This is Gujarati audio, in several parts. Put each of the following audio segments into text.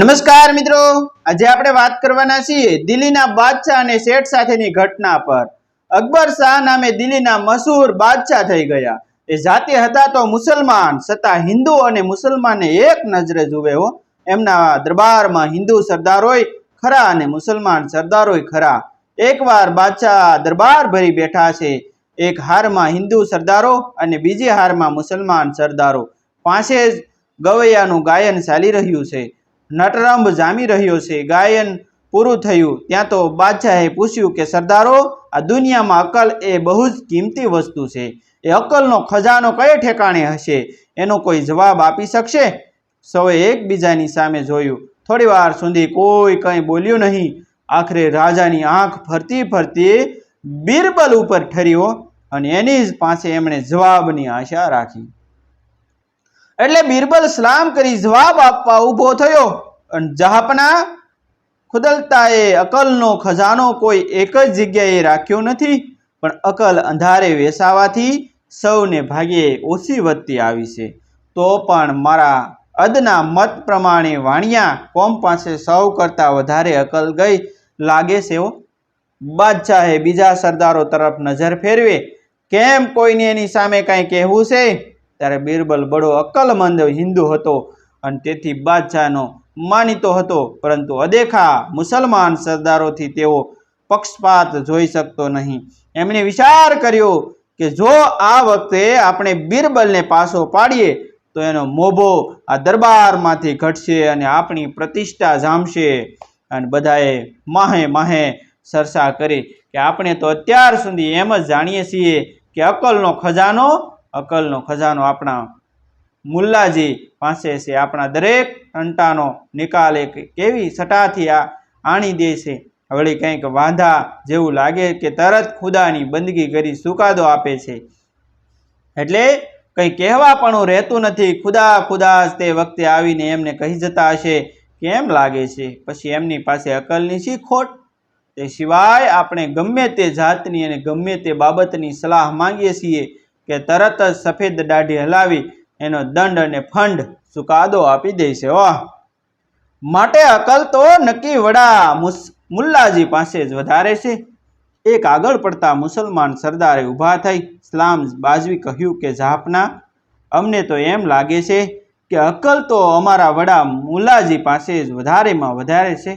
નમસ્કાર મિત્રો. આજે આપણે વાત કરવાના છીએ દિલ્હીના બાદશાહ અને શેઠ સાથેની ઘટના પર. અકબર શાહ નામે દિલ્હીના મશહૂર બાદશાહ થઈ ગયા. એ જાતે હતા તો મુસલમાન છતાં હિન્દુ અને મુસલમાનને એક નજરે જુએ હો. એમના દરબારમાં હિન્દુ સરદારોય ખરા અને મુસલમાન સરદારોય ખરા. એકવાર બાદશાહ દરબાર ભરી બેઠા છે. એક હારમાં હિન્દુ સરદારો અને બીજી હારમાં મુસલમાન સરદારો. પાસે જ ગવૈયાનું ગાયન ચાલી રહ્યું છે. નટરંભ જામી રહ્યો છે. ગાયન પૂરું થયું. ત્યાં તો બાદશાહે પૂછ્યું કે, સરદારો, આ દુનિયામાં અકલ એ બહુ જ કિંમતી વસ્તુ છે. એ અકલનો ખજાનો કયે ઠેકાણે હશે? એનો કોઈ જવાબ આપી શકશે? સૌએ એકબીજાની સામે જોયું. થોડી વાર સુધી કોઈ કંઈ બોલ્યું નહીં. આખરે રાજાની આંખ ફરતી ફરતી બિરબલ ઉપર ઠર્યો અને એની જ પાસે એમણે જવાબની આશા રાખી. એટલે બિરબલ સલામ કરી જવાબ આપવા ઊભો થયો. અને જહાપના ખુદલતાએ અકલનો ખજાનો કોઈ એક જ જગ્યાએ રાખ્યો નથી, પણ અકલ અંધારે વેસાવાથી સૌને ભાગ્યે ઓછી વધતી આવી છે. તો પણ મારા અદના મત પ્રમાણે વાણિયા કોમ પાસે સૌ કરતાં વધારે અકલ ગઈ લાગે છે એવો બાદશાહે બીજા સરદારો તરફ નજર ફેરવે. કેમ કોઈને એની સામે કાંઈ કહેવું છે? ત્યારે બિરબલ બડો અક્કલમંદ હિન્દુ હતો અને તેથી બાદશાહનો માનીતો હતો. પરંતુ અદેખા મુસલમાન સરદારોથી તેઓ પક્ષપાત જોઈ શકતો નહીં. એમણે વિચાર કર્યો કે જો આ વખતે આપણે બિરબલને પાછો પાડીએ, તો એનો મોભો આ દરબારમાંથી ઘટશે અને આપણી પ્રતિષ્ઠા જામશે. અને બધાએ માહે માહે સરસા કરી કે આપણે તો અત્યાર સુધી એમ જ જાણીએ છીએ કે અકલનો ખજાનો અકલનો ખજાનો આપણા મુલ્લાજી પાસે છે. આપણા દરેક ટંટાનો નિકાલ એક કેવી સટાથી આ આણી દે છે. વળી કંઈક વાંધા જેવું લાગે કે તરત ખુદાની બંદગી કરી સુકાદો આપે છે. એટલે કંઈ કહેવા પણ રહેતું નથી. ખુદા ખુદા તે વખતે આવીને એમને કહી જતા હશે, કેમ લાગે છે? પછી એમની પાસે અકલની શી ખોટ? તે સિવાય આપણે ગમે તે જાતની અને ગમે તે બાબતની સલાહ માંગીએ છીએ. કે તરત જ સફેદ દાઢી હલાવી એનો દંડ અને ફંડ ચુકાદો આપી દેશે. વાહ માટે અકલ તો નક્કી વડા મુલ્લાજી પાસે જ વધારે છે. એક આગળ પડતા મુસલમાન સરદારે ઊભા થઈ ઇસ્લામ બાજવી કહ્યું કે જાપના અમને તો એમ લાગે છે કે અકલ તો અમારા વડા મુલ્લાજી પાસે જ વધારેમાં વધારે છે.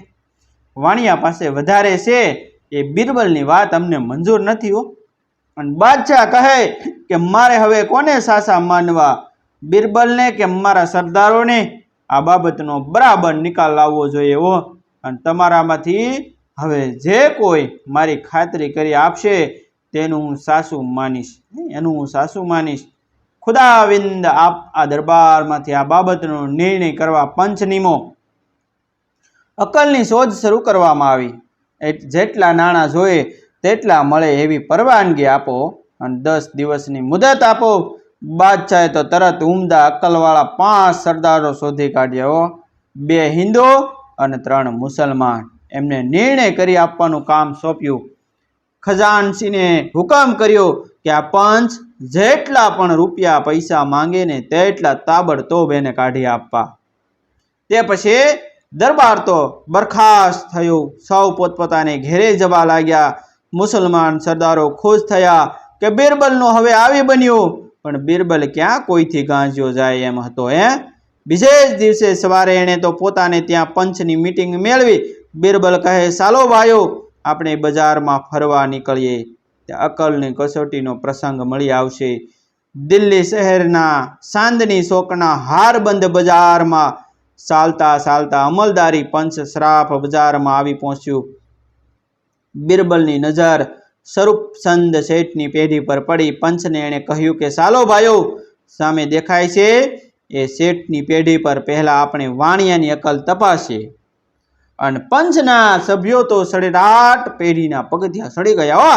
વાણિયા પાસે વધારે છે. એ બિરબલની વાત અમને મંજૂર નથી, હો. અને બાદશાહ કહે કે મારે હવે કોને સાસા માનવા? બિરબલને કે મારા સરદારોને? આ બાબતનો બરાબર નિકાલ લાવવો જોઈએ હો. અને તમારામાંથી હવે જે કોઈ મારી ખાતરી કરી આપશે, તેનું હું સાસુ માનીશ. એનું હું સાસુ માનીશ. ખુદાવિંદ, આપ આ દરબારમાંથી આ બાબતનો નિર્ણય કરવા પંચનીમો અકલની શોધ શરૂ કરવામાં આવી. જેટલા નાણાં જોઈએ તેટલા મળે એવી પરવાનગી આપો અને દસ દિવસની મુદત આપો. બાદશાહે તો તરત ઉમદા અક્કલવાળા પાંચ સરદારો શોધી કાઢ્યા બે હિન્દુ અને ત્રણ મુસલમાન. એમને નિર્ણય કરી આપવાનું કામ સોંપ્યું. ખજાનસીને હુકમ કર્યો કે આ પંચ જેટલા પણ રૂપિયા પૈસા માંગે ને તેટલા તાબડતોબ એને કાઢી આપવા. તે પછી દરબાર તો બરખાસ્ત થયું. સૌ પોતપોતાને ઘેરે જવા લાગ્યા. મુસલમાન સરદારો ખુશ થયા કે બિરબલનું હવે આવી બન્યું. પણ બિરબલ ક્યાં કોઈથી ગાંજ્યો જાય એમ હતો, હે? બીજે જ દિવસે સવારે એણે તો પોતાને ત્યાં પંચની મીટિંગ મેળવી. બિરબલ કહે ચાલો ભાઈઓ, આપણે બજારમાં ફરવા નીકળીએ. ત્યાં અકલની કસોટીનો પ્રસંગ મળી આવશે. દિલ્હી શહેરના સાંદની ચોકના હારબંધ બજારમાં ચાલતા ચાલતા અમલદારી પંચ શ્રાપ બજારમાં આવી પહોંચ્યું. બિરબલની નજર સ્વરૂપચંદ શેઠની પેઢી પર પડી. પંચને એણે કહ્યું કે, સાલો ભાઈઓ, સામે દેખાય છે એ શેઠની પેઢી પર પહેલાં આપણે વાણિયાની અકલ તપાસીએ. અને પંચના સભ્યો તો સડેરાટ પેઢીના પગથિયા સડી ગયા હો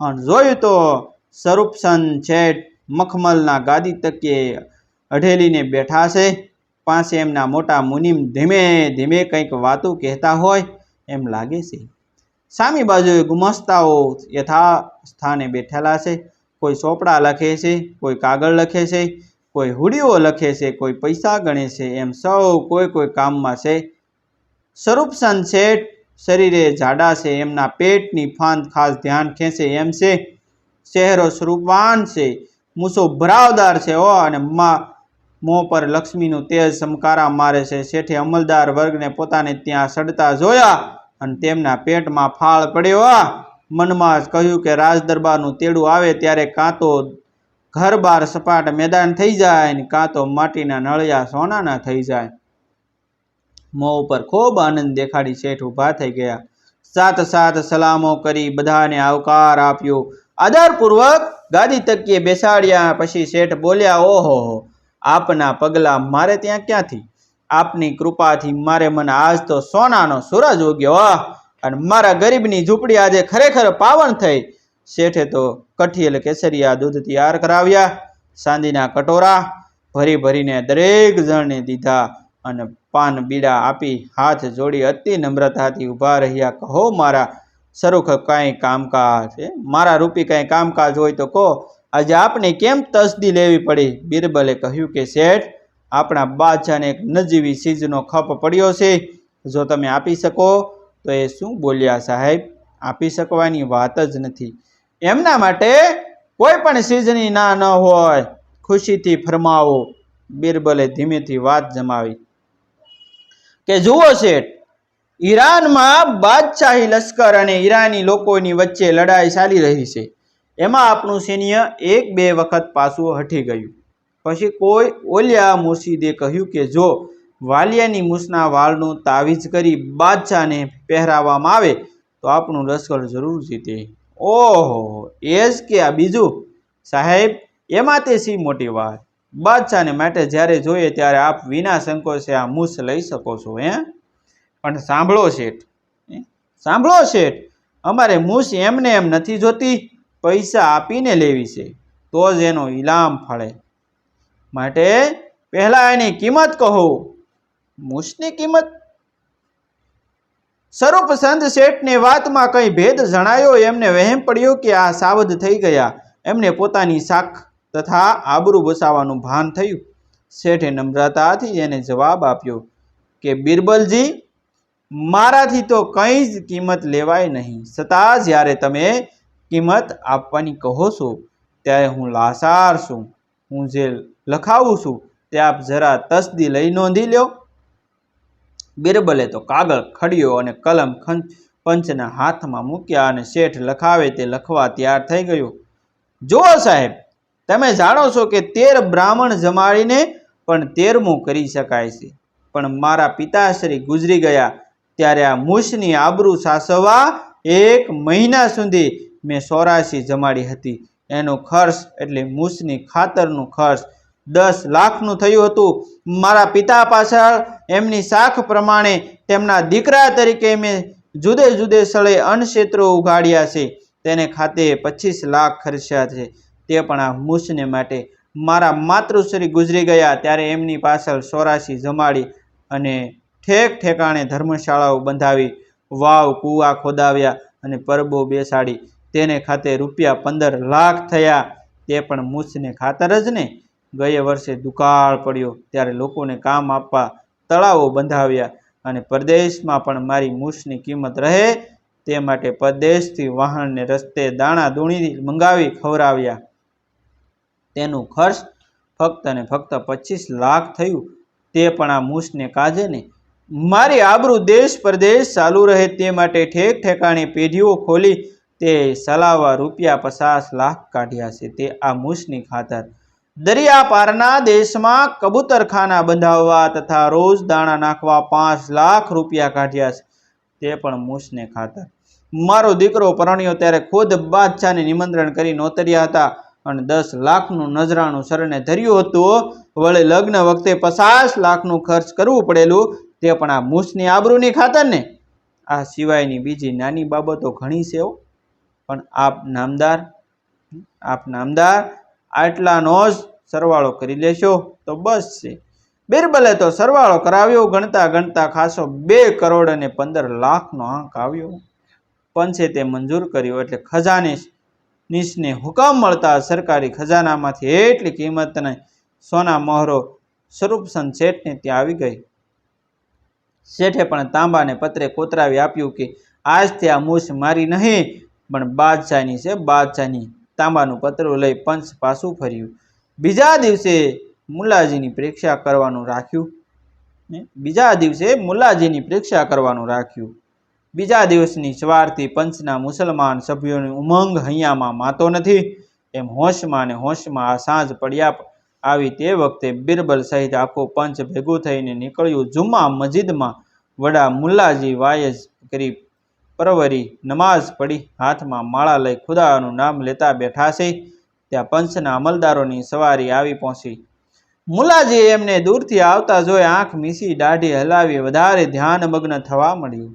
અને જોયું તો સ્વરૂપચંદ શેઠ મખમલના ગાદી તકીએ અઢેલીને બેઠા છે. પાસે એમના મોટા મુનિમ ધીમે ધીમે કંઈક વાતો કહેતા હોય એમ લાગે છે. સામી બાજુએ ગુમસ્તાઓ યથા સ્થાને બેઠેલા છે. કોઈ ચોપડા લખે છે, કોઈ કાગળ લખે છે, કોઈ હુડીઓ લખે છે, કોઈ પૈસા ગણે છે. એમ સૌ કોઈ કોઈ કામમાં છે. સ્વરૂપસન શેઠ શરીરે જાડા છે, એમના પેટની ફાંદ ખાસ ધ્યાન ખેંચે એમ છે. ચહેરો સ્વરૂપવાન છે. મૂસો ભરાવદાર છે ઓ અને મા મોં પર લક્ષ્મીનું તેજ સમકારા મારે છે. શેઠે અમલદાર વર્ગને પોતાને ત્યાં સડતા જોયા. અને તેમના પેટમાં ફાળ પડ્યો. મનમાં કહ્યું કે રાજ દરબારનું તેડું આવે ત્યારે કાં તો ઘર બાર સપાટ મેદાન થઈ જાય ને કાં તો માટીના નળિયા સોનાના થઈ જાય. મોં ઉપર ખૂબ આનંદ દેખાડી શેઠ ઊભા થઈ ગયા. સાત સાત સલામો કરી બધાને આવકાર આપ્યો. આદરપૂર્વક ગાદી તકીએ બેસાડ્યા. પછી શેઠ બોલ્યા, ઓહો, આપના પગલા મારે ત્યાં ક્યાંથી? આપની કૃપાથી મારે મને આજ તો સોનાનો સૂરજ ઉગ્યો! અને મારા ગરીબની ઝૂંપડી આજે ખરેખર પાવન થઈ શેઠે તો કઠિયલ કેસરિયા દૂધ તૈયાર કરાવ્યા ચાંદીના કટોરા ભરી ભરીને દરેક જણને દીધા અને પાન બીડા આપી હાથ જોડી અતિ નમ્રતાથી ઊભા રહ્યા કહો મારા સરુખ, કાંઈ કામકાજ? મારા રૂપી કાંઈ કામકાજ હોય તો કહો, આજે આપને કેમ તસદી લેવી પડી બિરબલે કહ્યું કે, શેઠ આપણા બાદશાહને એક નજીવી ચીજનો ખપ પડ્યો છે. જો તમે આપી શકો, તો એ શું બોલ્યા સાહેબ? આપી શકવાની વાત જ નથી. એમના માટે કોઈ પણ ચીજની ના ન હોય. ખુશીથી ફરમાવો. બિરબલે ધીમેથી વાત જમાવી. કે જુઓ શેઠ, ઈરાનમાં બાદશાહી લશ્કર અને ઈરાની લોકોની વચ્ચે લડાઈ ચાલી રહી છે. એમાં આપણું સૈન્ય એક બે વખત પાછું હટી ગયું. પછી કોઈ ઓલિયા મુર્શીદે કહ્યું કે જો વાલિયાની મૂસના વાળનું તાવીજ કરી બાદશાહને પહેરાવવામાં આવે, તો આપણું લશ્કર જરૂર જીતે. ઓહો, એ જ કે આ બીજું? સાહેબ, એમાં તે સી મોટી વાત? બાદશાહને માટે જ્યારે જોઈએ ત્યારે આપ વિના સંકોચે આ મૂસ લઈ શકો છો, હે? પણ સાંભળો શેઠ? સાંભળો શેઠ, અમારે મૂસ એમને એમ નથી જોતી, પૈસા આપીને લેવી છે, તો જ એનો ઇલામ ફળે. માટે પહેલા એની કિંમત કહો. મૂસની કિંમત? સ્વરૂપ સંત શેઠની વાતમાં કંઈ ભેદ જણાયો? એમને વહેમ પડ્યો કે આ સાવધ થઈ ગયા. એમને પોતાની શાખ તથા આબરૂ બસાવાનું ભાન થયું. શેઠે નમ્રતાથી એને જવાબ આપ્યો કે, બિરબલજી, મારાથી તો કંઈ જ કિંમત લેવાય નહીં. છતાં જ્યારે તમે કિંમત આપવાની કહો છો, ત્યારે હું લાસાર છું. હું જે લખાવું છું તે આપ જરા તસદી લઈ નોંધી લ્યો. બિરબલે તો કાગળ ખડ્યો અને કલમ પંચના હાથમાં મૂક્યા અને શેઠ લખાવે તે લખવા તૈયાર થઈ ગયો. જુઓ સાહેબ, તમે જાણો છો કે તેર બ્રાહ્મણ જમાડીને પણ તેરમું કરી શકાય છે. પણ મારા પિતાશ્રી ગુજરી ગયા ત્યારે આ મૂછની આબરૂ સાસવવા એક મહિના સુધી મેં સોરાશી જમાડી હતી. એનો ખર્ચ એટલે મૂસની ખાતરનું ખર્ચ દસ લાખનું થયું હતું. મારા પિતા પાછળ એમની શાખ પ્રમાણે તેમના દીકરા તરીકે મેં જુદે જુદે સ્થળે અન્નક્ષેત્રો ઉગાડ્યા છે. તેને ખાતે પચીસ લાખ ખર્ચ્યા છે. તે પણ આ મૂસને માટે મારા માતૃશ્રી ગુજરી ગયા ત્યારે એમની પાછળ સોરાશી જમાડી અને ઠેક ઠેકાણે ધર્મશાળાઓ બંધાવી. વાવ, કૂવા ખોદાવ્યા અને પરબો બેસાડી. તેને ખાતે રૂપિયા પંદર લાખ થયા. તે પણ મૂછને ખાતર જ ને ગયે વર્ષે દુકાળ પડ્યો. ત્યારે લોકોને કામ આપવા તળાવો બંધાવ્યા અને પરદેશમાં પણ મારી મૂછની કિંમત રહે તે માટે પરદેશથી વાહનને રસ્તે દાણા દૂણી મંગાવી ખવડાવ્યા. તેનું ખર્ચ ફક્ત ને ફક્ત પચીસ લાખ થયું. તે પણ આ મૂછને કાજે ને મારી આબરૂ દેશ પરદેશ ચાલુ રહે તે માટે ઠેક ઠેકાણે પેઢીઓ ખોલી તે સલાવા રૂપિયા પચાસ લાખ કાઢ્યા છે. તે આ મૂસની ખાતર. દરિયા પારના દેશમાં કબૂતરખાના બંધાવવા તથા રોજ દાણા નાખવા પાંચ લાખ રૂપિયા કાઢ્યા છે. તે પણ મૂસને ખાતર. મારો દીકરો પરણ્યો ત્યારે ખુદ બાદશાહને નિમંત્રણ કરી નોતર્યા હતા અને દસ લાખનું નજરાણું સરને ધર્યું હતું. વળે લગ્ન વખતે પચાસ લાખનું ખર્ચ કરવું પડેલું. તે પણ આ મૂસની આબરૂની ખાતર ને આ સિવાયની બીજી નાની બાબતો ઘણી છે. પણ આપ નામદાર આપ નામદાર, આટલાનો જ સરવાળો કરી લેશો તો બસ છે. બિરબલે તો સરવાળો કરાવ્યો, ગણતા ગણતા ખાસો બે કરોડ અને પંદર લાખનો આંક આવ્યો. પંચે તે મંજૂર કર્યો એટલે ખજાનીશ, નિશને હુકમ મળતા સરકારી ખજાનામાંથી એટલી કિંમતને સોના મહોરો સ્વરૂપસન શેઠને ત્યાં આવી ગઈ. શેઠે પણ તાંબાને પત્રે કોતરાવી આપ્યું કે આજથી આ મૂછ મારી નહીં પણ બાદશાહની છે, બાદશાહની તાંબાનું પતરું લઈ પંચ પાછું ફર્યું. બીજા દિવસે મુલાજીની પરીક્ષા કરવાનું રાખ્યું. બીજા દિવસે મુલાજીની પરીક્ષા કરવાનું રાખ્યું. બીજા દિવસની સવારથી પંચના મુસલમાન સભ્યોની ઉમંગ હૈયામાં માતો નથી. એમ હોશમાં ને હોશમાં આ સાંજ પડ્યા આવી તે વખતે બિરબલ સહિત આખો પંચ ભેગું થઈને નીકળ્યું. જુમ્મા મસ્જિદમાં વડા મુલ્લાજી વાયજ કરી પરવરી નમાઝ પડી હાથમાં માળા લઈ ખુદાનું નામ લેતા બેઠા છે. ત્યાં પંચના અમલદારોની સવારી આવી પહોંચી. મુલાજી એમને દૂરથી આવતા જોઈ આંખ મીસી દાઢી હલાવી વધારે ધ્યાનમગ્ન થવા મળ્યું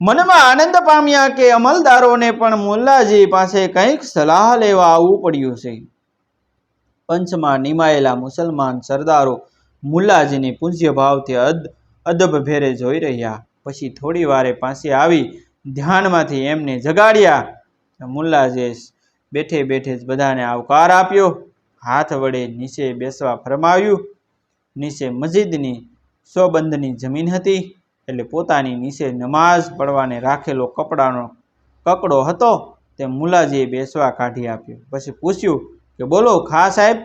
મનમાં આનંદ પામ્યા કે અમલદારોને પણ મુલ્લાજી પાસે કંઈક સલાહ લેવા આવવું પડ્યું છે. પંચમાં નિમાયેલા મુસલમાન સરદારો મુલ્લાજીને પૂજ્ય ભાવથી અદ અદબ ભેરે જોઈ રહ્યા. પછી થોડી વારે પાસે આવી ધ્યાનમાંથી એમને જગાડ્યા. મુલ્લાજીએ બેઠે બેઠે જ બધાને આવકાર આપ્યો. હાથ વડે નીચે બેસવા ફરમાવ્યું. નીચે મસ્જિદની સોબંધની જમીન હતી. એટલે પોતાની નીચે નમાઝ પડવાને રાખેલો કપડાનો કકડો હતો તે મુલાજીએ બેસવા કાઢી આપ્યો. પછી પૂછ્યું કે બોલો, ખા સાહેબ?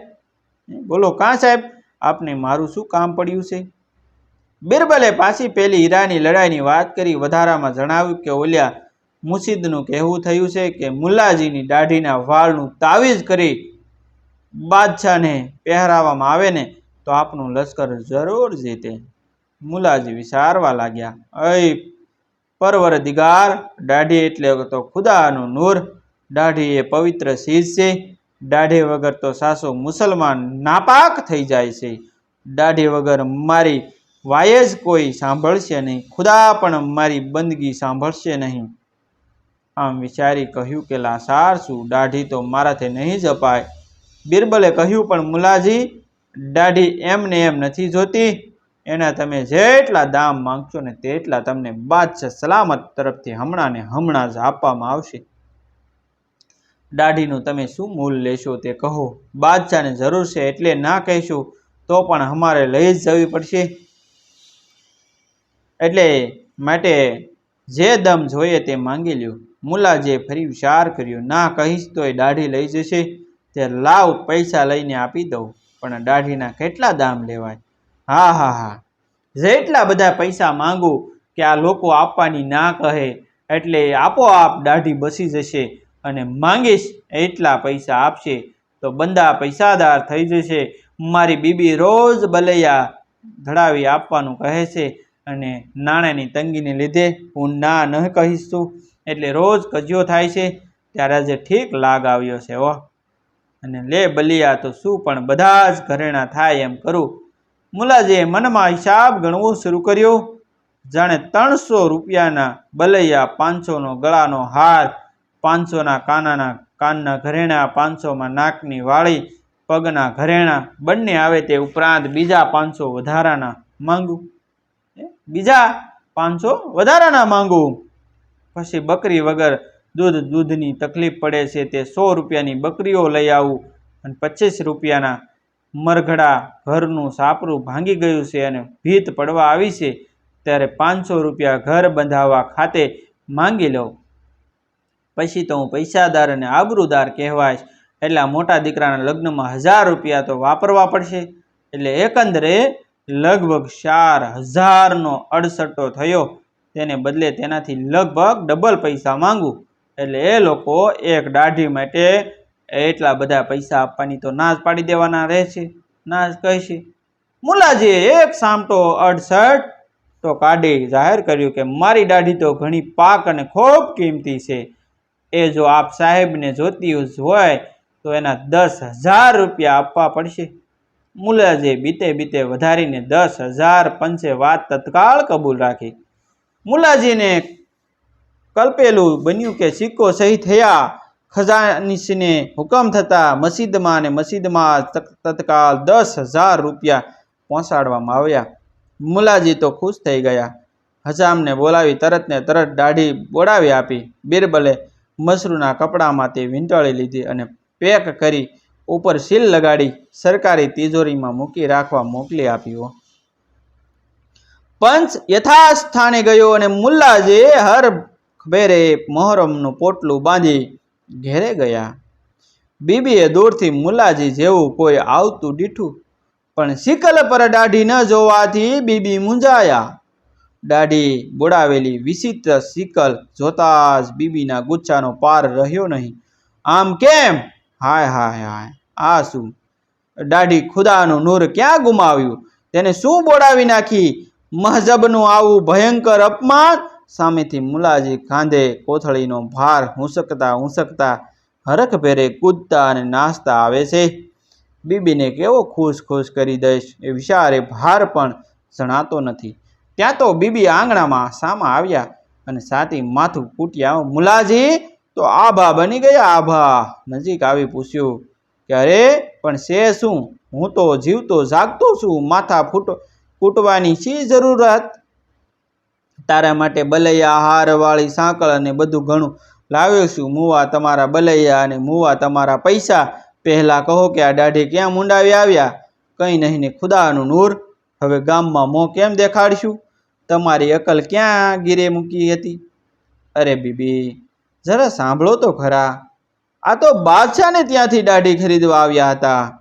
બોલો, કાં સાહેબ? આપને મારું શું કામ પડ્યું છે? બિરબલે પાછી પેલી હીરાની લડાઈની વાત કરી વધારામાં જણાવ્યું કે, ઓલિયા, મુસીદનું કહેવું થયું છે કે, મુલ્લાજીની દાઢીના વાળનું તાવીજ કરી બાદશાહને પહેરાવવામાં આવે ને, તો આપનું લશ્કર જરૂર જીતે. મુલાજી વિચારવા લાગ્યા, અય પરવરદિગાર, દાઢી એટલે તો ખુદાનું નૂર. દાઢી એ પવિત્ર ચીજ છે. દાઢી વગર તો સાસો મુસલમાન નાપાક થઈ જાય છે. દાઢી વગર મારી વાય જ કોઈ સાંભળશે નહીં. ખુદા પણ મારી બંદગી સાંભળશે નહીં. આમ વિચારી કહ્યું કે, લાસાર શું દાઢી તો મારાથી નહીં જપાય. બિરબલે કહ્યું, પણ મુલાજી, દાઢી એમને એમ નથી જોતી. એના તમે જેટલા દામ માંગશો ને તેટલા તમને બાદશાહ સલામત તરફથી હમણાં ને હમણાં જ આપવામાં આવશે. દાઢીનું તમે શું મૂલ લેશો તે કહો. બાદશાહને જરૂર છે એટલે ના કહીશું, તો પણ અમારે લઈ જ જવી પડશે. એટલે માટે જે દમ જોઈએ તે માંગી લ્યો. મુલાજે ફરી વિચાર કર્યો, ના કહીશ તોય દાઢી લઈ જશે. તે લાવ પૈસા લઈને આપી દઉં, પણ દાઢીના કેટલા દામ લેવાય? હા હા હા. જેટલા બધા પૈસા માંગુ કે આ લોકો આપવાની ના કહે, એટલે આપોઆપ દાઢી બસી જશે અને માંગીશ એટલા પૈસા આપશે, તો બંદા પૈસાદાર થઈ જશે. મારી બીબી રોજ બલૈયા ધડાવી આપવાનું કહે છે. અને નાણાંની તંગીને લીધે હું ના ન કહીશ એટલે રોજ કજિયો થાય છે, ત્યારે આજે ઠીક લાગ આવ્યો છે હો. અને લે બલિયા, તો શું પણ બધા જ ઘરેણા થાય એમ કરું. મુલાજીએ મનમાં હિસાબ ગણવો શરૂ કર્યો. જાણે ત્રણસો રૂપિયાના બલૈયા, પાંચસોનો ગળાનો હાર, પાંચસોના કાનાના, કાનના ઘરેણા, પાંચસોમાં નાકની વાળી, પગના ઘરેણા, બંને આવે તે ઉપરાંત બીજા પાંચસો વધારાના માંગુ. બીજા પાંચસો વધારાના માંગુ. પછી બકરી વગર દૂધ, દૂધની તકલીફ પડે છે તે સો રૂપિયાની બકરીઓ લઈ આવું અને પચીસ રૂપિયાના મરઘડા ઘરનું સાપરું ભાંગી ગયું છે અને ભીત પડવા આવી છે ત્યારે પાંચસો રૂપિયા ઘર બંધાવવા ખાતે માંગી લઉં પછી તો હું પૈસાદાર અને આબરૂદાર કહેવાય એટલા મોટા દીકરાના લગ્નમાં હજાર રૂપિયા તો વાપરવા પડશે. એટલે એકંદરે લગભગ ચાર હજારનો અડસટ્ટો થયો. તેને બદલે તેનાથી લગભગ ડબલ પૈસા માંગુ. એટલે એ લોકો એક દાઢી માટે એટલા બધા પૈસા આપવાની તો ના જ પાડી દેવાના રહે છે ના જ કહેશે. મુલાજીએ એક સામટો અડસઠ તો કાઢી જાહેર કર્યું કે મારી દાઢી તો ઘણી પાક અને ખૂબ કિંમતી છે. એ જો આપ સાહેબને જોતી હોય તો એના દસ હજાર રૂપિયા આપવા પડશે. મુલાજીએ બીતે બીતે વધારીને દસ હજાર પંચે વાત તત્કાળ કબૂલ રાખી. મુલાજીને કલ્પેલું બન્યું કે સિક્કો સહી થયા. ખજાનીશને હુકમ થતાં મસ્જિદમાં અને મસ્જિદમાં તક- તત્કાલ દસ હજાર રૂપિયા પહોંચાડવામાં આવ્યા. મુલાજી તો ખુશ થઈ ગયા. હજામને બોલાવી તરતને તરત દાઢી બોડાવી આપી. બિરબલે મસરૂના કપડામાંથી વીંટળી લીધી અને પેક કરી ઉપર સીલ લગાડી સરકારી તિજોરીમાં મૂકી રાખવા મોકલી આપ્યો. પંચ યથાસ્થાને ગયો અને મુલ્લાજીએ હર ખબેરે મહોરમનું પોટલું બાંધી ઘેરે ગયા. બીબીએ દૂરથી મુલ્લાજી જેવું કોઈ આવતું દીઠું પણ શિકલ પર દાઢી ન જોવાથી બીબી મૂંઝાયા. દાઢી બોડાવેલી વિચિત્ર શિકલ જોતા જ બીબીના ગુચ્છાનો પાર રહ્યો નહીં. આમ કેમ? હાય હાય હાય. આ શું? દાઢી ખુદાનું નૂર ક્યાં ગુમાવ્યું? તેને શું બોડાવી નાખી? મહજબનું આવું ભયંકર અપમાન? સામેથી મુલાજી કાંધે કોથળીનો ભાર હુંસકતા હુંસકતા હરખભેરે કૂદતા અને નાચતા આવે છે. બીબીને કેવો ખુશ ખુશ કરી દઈશ? એ વિચારે ભાર પણ જણાતો નથી. ત્યાં તો બીબી આંગણામાં સામા આવ્યા અને સાથી માથું કૂટ્યા. મુલાજી તો આભા બની ગયા આભા. નજીક આવી પૂછ્યું કે અરે, પણ છે શું? હું તો જીવતો, જાગતો છું. માથા ફૂટ કૂટવાની શી જરૂરત? તારા માટે બલૈયા હાર વાળી સાંકળ અને બધું ઘણું લાવ્યો છું. મુવા તમારા બલૈયા અને મુવા તમારા પૈસા. પહેલાં કહો કે આ દાઢી ક્યાં મુંડાવી આવ્યા? કંઈ નહીં ને ખુદાનું નૂર. હવે ગામમાં મોં કેમ દેખાડશું? તમારી અકલ ક્યાં ગીરે મૂકી હતી? અરે બીબી જરા સાંભળો તો ખરા. આ તો બાદશાહને ત્યાંથી દાઢી ખરીદવા આવ્યા હતા.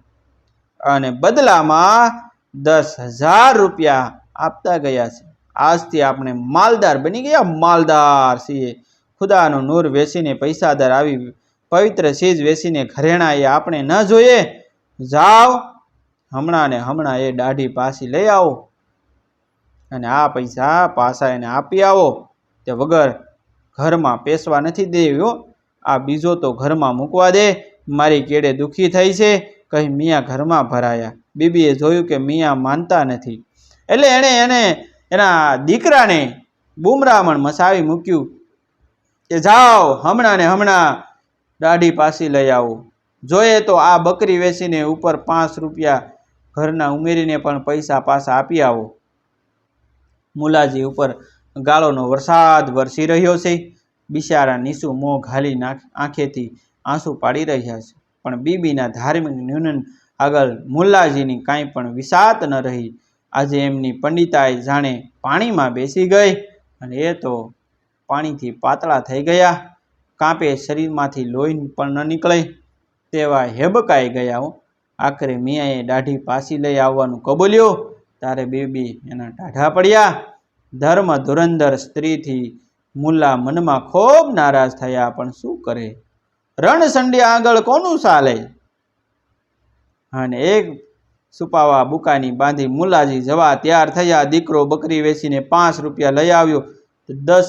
અને બદલામાં દસ હજાર રૂપિયા આપતા ગયા છે. આજથી આપણે માલદાર બની ગયા માલદાર છીએ. ખુદાનું નૂર વેચીને પૈસાદાર આવી પવિત્ર ચીજ વેચીને ઘરેણા એ આપણે ન જોઈએ. જાઓ, હમણાં ને હમણાં એ દાઢી પાછી લઈ આવો. અને આ પૈસા પાછા એને આપી આવો. તે વગર ઘરમાં પેસવા નથી દેવ્યો. આ બીજો તો ઘરમાં મૂકવા દે. મારી કેડે દુઃખી થઈ છે. કહી મિયા ઘરમાં ભરાયા. બીબીએ જોયું કે મિયા માનતા નથી. એટલે એણે એને એના દીકરાને બુમરામણ મસાવી મૂક્યું કે જાઓ હમણાં ને હમણાં દાઢી પાસી લઈ આવો. જોઈએ તો આ બકરી વેચીને ઉપર પાંચ રૂપિયા ઘરના ઉમેરીને પણ પૈસા પાછા આપી આવો. મુલાજી ઉપર ગાળોનો વરસાદ વરસી રહ્યો છે. બિચારા નીસુ મોં ઘાલી નાખ આંખેથી આંસુ પાડી રહ્યા છે. પણ બીબીના ધાર્મિક ન્યૂનન આગળ મુલ્લાજીની કાંઈ પણ વિસાત ન રહી. આજે એમની પંડિતાઈ જાણે પાણીમાં બેસી ગઈ અને એ તો પાણીથી પાતળા થઈ ગયા. કાંપે શરીરમાંથી લોહી પણ ન નીકળે. તેવા હેબકાઈ ગયા આખરે મિયાએ દાઢી પાસી લઈ આવવાનું કબૂલ્યું. તારે બેબી એના ટાઢા પડ્યા. ધર્મ ધુરંધર સ્ત્રીથી મુલ્લા મનમાં ખૂબ નારાજ થયા, પણ શું કરે? રણસંડી આગળ કોનું ચાલે? અને એક સુપાવા બુકાની બાંધી મુલાજી જવા તૈયાર થયા. દીકરો બકરી વેચીને પાંચ રૂપિયા લઈ આવ્યો. તો દસ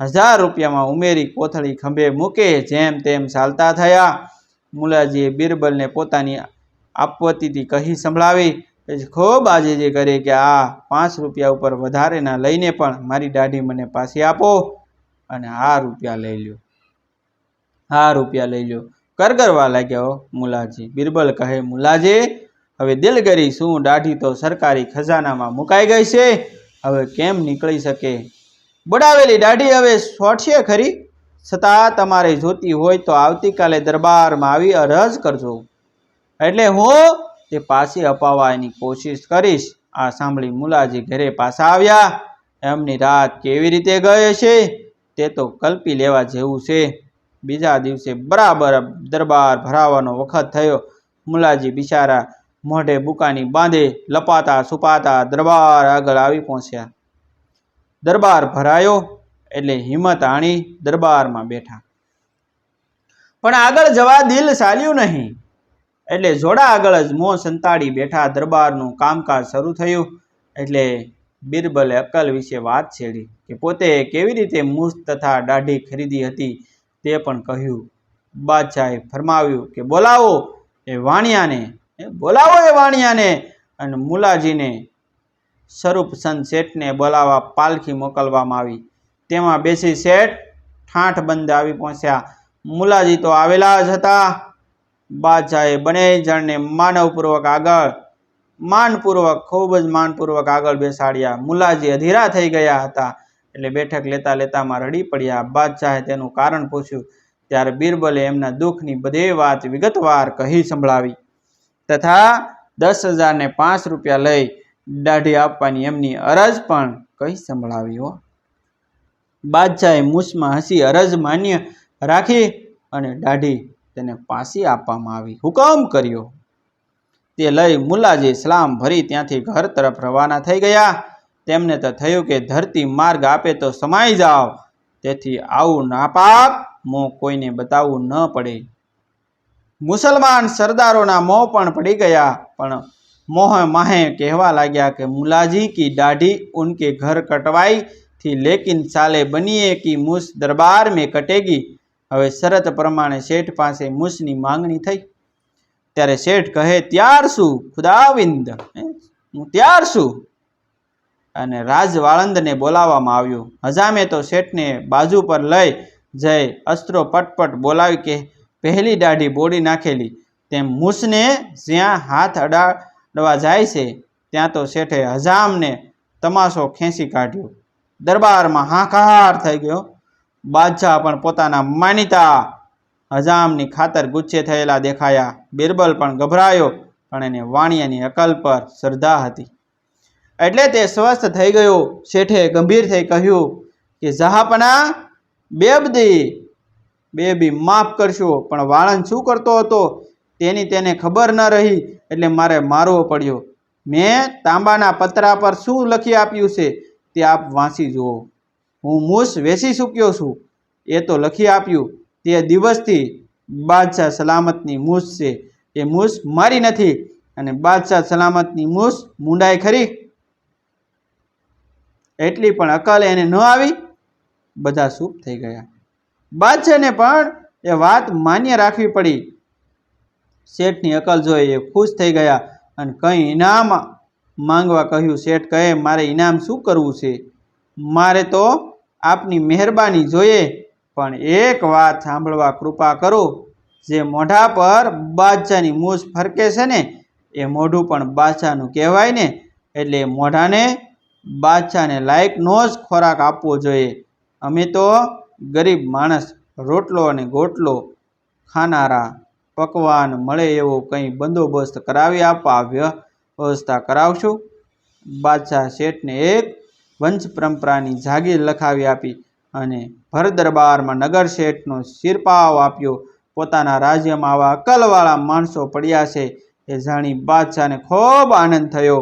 હજાર રૂપિયામાં ઉમેરી કોથળી ખંભે મૂકે, જેમ તેમ ચાલતા થયા. મુલાજીએ બિરબલને પોતાની આપવતીથી કહી સંભળાવી ખૂબ આજીજી કરી કે આ પાંચ રૂપિયા ઉપર વધારેના લઈને પણ મારી દાઢી મને પાછી આપો અને આ રૂપિયા લઈ લ્યો. આ રૂપિયા લઈ લ્યો. કરગરવા લાગ્યો મુલાજી. બિરબલ કહે, મુલાજી, હવે દિલગરી શું દાઢી તો સરકારી ખજાનામાં મુકાઈ ગઈ છે? હવે કેમ નીકળી શકે? બડાવેલી દાઢી હવે છોડશે ખરી? છતાં તમારે જોતી હોય તો આવતીકાલે દરબારમાં આવી અરજ કરજો. એટલે હું તે પાછી અપાવવાની કોશિશ કરીશ. આ સાંભળી મુલાજી ઘરે પાછા આવ્યા. એમની રાત કેવી રીતે ગઈ છે તે તો કલ્પી લેવા જેવું છે. બીજા દિવસે બરાબર દરબાર ભરાવાનો વખત થયો. મુલાજી બિચારા મોઢે બુકાની બાંધે લપાતા સુપાતા દરબાર આગળ આવી પહોંચ્યા. દરબાર ભરાયો એટલે હિંમત આણી દરબારમાં બેઠા. પણ આગળ જવા દિલ ચાલ્યું નહીં. એટલે જોડા આગળ જ મોં સંતાડી બેઠા દરબારનું કામકાજ શરૂ થયું. એટલે બિરબલે અક્કલ વિશે વાત છેડી કે પોતે કેવી રીતે મૂસ તથા દાઢી ખરીદી હતી તે પણ કહ્યું. બાદશાહે ફરમાવ્યું કે બોલાવો એ વાણિયાને બોલાવો એ વાણિયાને અને મુલાજીને સ્વરૂપ સંત શેઠને બોલાવવા પાલખી મોકલવામાં આવી. તેમાં બેસી શેઠ ઠાઠ બંધ આવી પહોંચ્યા. મુલાજી તો આવેલા જ હતા. બાદશાહે બંને જણને માનવપૂર્વક આગળ, માનપૂર્વક, ખૂબ જ માનપૂર્વક આગળ બેસાડ્યા. મુલાજી અધીરા થઈ ગયા હતા એટલે બેઠક લેતા લેતામાં રડી પડ્યા. બાદશાહે તેનું કારણ પૂછ્યું. ત્યારે બિરબલે એમના દુઃખની બધી વાત વિગતવાર કહી સંભળાવી. તથા દસ હજારને પાંચ રૂપિયા લઈ દાઢી આપવાની એમની અરજ પણ કહી સંભળાવી, હો. બાદશાહે મૂછમાં હસી અરજ માન્ય રાખી અને દાઢી તેને પાછી આપવામાં આવી. હુકમ કર્યો. તે લઈ મુલાજી સલામ ભરી ત્યાંથી ઘર તરફ રવાના થઈ ગયા. તેમને તો થયું કે ધરતી માર્ગ આપે તો સમાઈ જાઓ. તેથી આવું નાપાક મોં કોઈને બતાવવું ન પડે. મુસલમાન સરદારોના મોં પણ પડી ગયા, પણ મોહ માહે કહેવા લાગ્યા કે મુલાજી કી દાઢી ઉનકે ઘર કટવાઈ થી લેકિન સાલે બનીએ કી મુસ દરબાર મેં કટેગી. હવે શરત પ્રમાણે શેઠ પાસે મૂસની માંગણી થઈ. ત્યારે શેઠ કહે, ત્યાર શું, ખુદાવિંદ? હું? ત્યાર શું અને રાજવાળંદને બોલાવવામાં આવ્યું. હજામે તો શેઠને બાજુ પર લઈ જઈ અસ્ત્રો પટપટ બોલાવી કે, પહેલી દાઢી બોડી નાખેલી. તેમ મૂસને જ્યાં હાથ અડાડવા જાય છે, ત્યાં તો શેઠે હજામને તમાશો ખેંચી કાઢ્યો. દરબારમાં હાહાકાર થઈ ગયો. બાદશાહ પણ પોતાના માનીતા હજામની ખાતર ગુચ્છે થયેલા દેખાયા. બિરબલ પણ ગભરાયો, પણ એને વાણિયાની અકલ પર શ્રદ્ધા હતી. એટલે તે સ્વસ્થ થઈ ગયો. શેઠે ગંભીર થઈ કહ્યું કે, જહાપના, બેબદી, બેબી, માફ કરશો, પણ વાળંદ શું કરતો હતો? તેની તેને ખબર ન રહી, એટલે મારે મારવો પડ્યો. મેં તાંબાના પતરા પર શું લખી આપ્યું છે તે આપ વાંચી જુઓ. હું મૂસ વેસી ચૂક્યો છું. એ તો લખી આપ્યું. તે દિવસથી બાદશાહ સલામતની મૂસ છે. એ મૂસ મારી નથી અને બાદશાહ સલામતની મૂસ મુંડાઈ ખરી. એટલી પણ અકલ એને ન આવી. બધા ચૂપ થઈ ગયા. બાદશાહને પણ એ વાત માન્ય રાખવી પડી. શેઠની અકલ જોઈ એ ખુશ થઈ ગયા અને કંઈ ઇનામ માંગવા કહ્યું, શેઠ કહે, મારે ઇનામ શું કરવું છે? મારે તો આપની મહેરબાની જોઈએ, પણ એક વાત સાંભળવા કૃપા કરો. જે મોઢા પર બાદશાહની મૂછ ફરકે છે ને, એ મોઢું પણ બાદશાહનું કહેવાય ને, એટલે મોઢાને બાદશાહને લાયકનો જ ખોરાક આપવો જોઈએ. અમે તો ગરીબ માણસ, રોટલો અને ગોટલો ખાનારા, પકવાન મળે એવો કંઈ બંદોબસ્ત કરાવી આપવા વ્યવસ્થા કરાવશું. બાદશાહ શેઠને એક વંશ પરંપરાની જાગીર લખાવી આપી અને ભર દરબારમાં નગર શેઠનો શિરપાવ આપ્યો. પોતાના રાજ્યમાં આવા અકલવાળા માણસો પડ્યા છે એ જાણી બાદશાહને ખૂબ આનંદ થયો.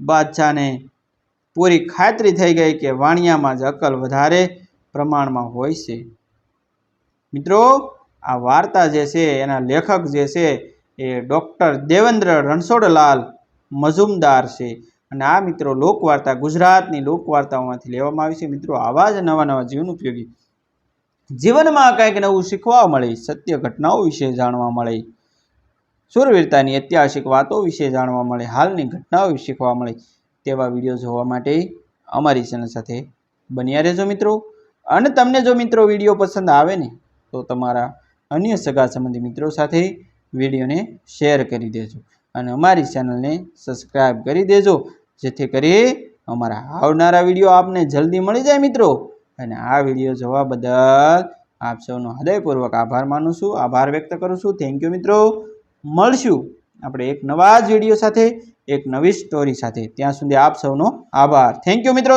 બાદશાહને પૂરી ખાતરી થઈ ગઈ કે વાણિયામાં જ અકલ વધારે પ્રમાણમાં હોય છે. મિત્રો, આ વાર્તા જે છે, એના લેખક જે છે એ ડૉક્ટર દેવેન્દ્ર રણછોડલાલ મજુમદાર છે. અને આ મિત્રો લોકવાર્તા ગુજરાતની લોકવાર્તાઓમાંથી લેવામાં આવી છે. મિત્રો, આવા જ નવા નવા જીવન ઉપયોગી જીવનમાં કંઈક નવું શીખવા મળે, સત્ય ઘટનાઓ વિશે જાણવા મળે શૂરવીરતાની ઐતિહાસિક વાતો વિશે જાણવા મળે, હાલની ઘટનાઓ વિશે શીખવા મળે, તેવા વીડિયો જોવા માટે અમારી ચેનલ સાથે બન્યા રહેજો મિત્રો. અને તમને જો મિત્રો વીડિયો પસંદ આવે ને, તો તમારા અન્ય સગા સંબંધી મિત્રો સાથે વિડીયોને શેર કરી દેજો. અને અમારી ચેનલને સબસ્ક્રાઈબ કરી દેજો. જેથી કરી અમારા આવનારા વીડિયો આપને જલ્દી મળી જાય મિત્રો. અને આ વીડિયો જોવા બદલ આપ સૌનો હૃદયપૂર્વક આભાર માનું છું, આભાર વ્યક્ત કરું છું. થેન્ક યુ મિત્રો. મળશું આપણે એક નવા જ વીડિયો સાથે, એક નવી સ્ટોરી સાથે. ત્યાં સુધી આપ સૌનો આભાર. થેન્ક યુ મિત્રો.